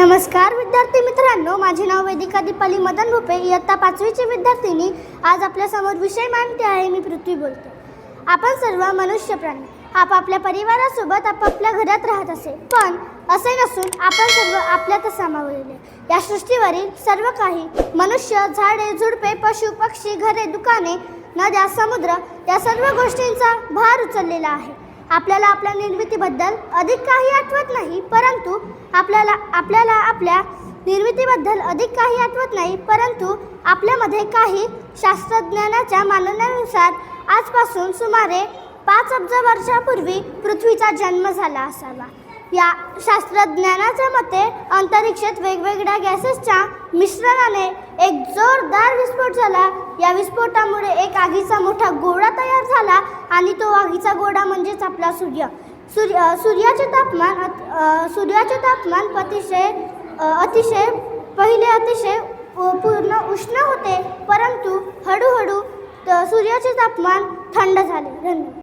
नमस्कार विद्यार्थी मित्रांनो माझे नाव वेदिका दीपाली मदन भोपे इयत्ता पाचवीची विद्यार्थिनी. आज आपल्यासमोर विषय मांडते आहे मी पृथ्वी बोलते. आपण सर्व मनुष्य प्राणी आपापल्या परिवारासोबत आपापल्या घरात राहत असे. पण असे नसून आपण सर्व आपल्यातच सामावलेले. या सृष्टीवरील सर्व काही मनुष्य झाडे झुडपे पशु पक्षी घरे दुकाने नद्या समुद्र या सर्व गोष्टींचा भार उचललेला आहे. आपल्याला आपल्या निर्मितीबद्दल अधिक काही आठवत नाही परंतु आपल्याला आपल्याला आपल्या निर्मितीबद्दल अधिक काही आठवत नाही परंतु आपल्यामध्ये काही शास्त्रज्ञानाच्या मानण्यानुसार आजपासून सुमारे पाच अब्ज वर्षापूर्वी पृथ्वीचा जन्म झाला असावा. या शास्त्रज्ञानाच्या मते अंतरिक्षात वेगवेगळ्या गॅसेसच्या मिश्रणाने एक जोरदार विस्फोट झाला. या विस्फोटामुळे एक आगीचा मोठा गोळा तयार झाला आणि तो आगीचा गोळा म्हणजेच आपला सूर्य. सूर्य सूर्याचे तापमान अत- सूर्याचे तापमान अतिशय अतिशय पहिले अतिशय पूर्ण उष्ण होते परंतु हळूहळू त- सूर्याचे तापमान थंड झाले. धन्यवाद.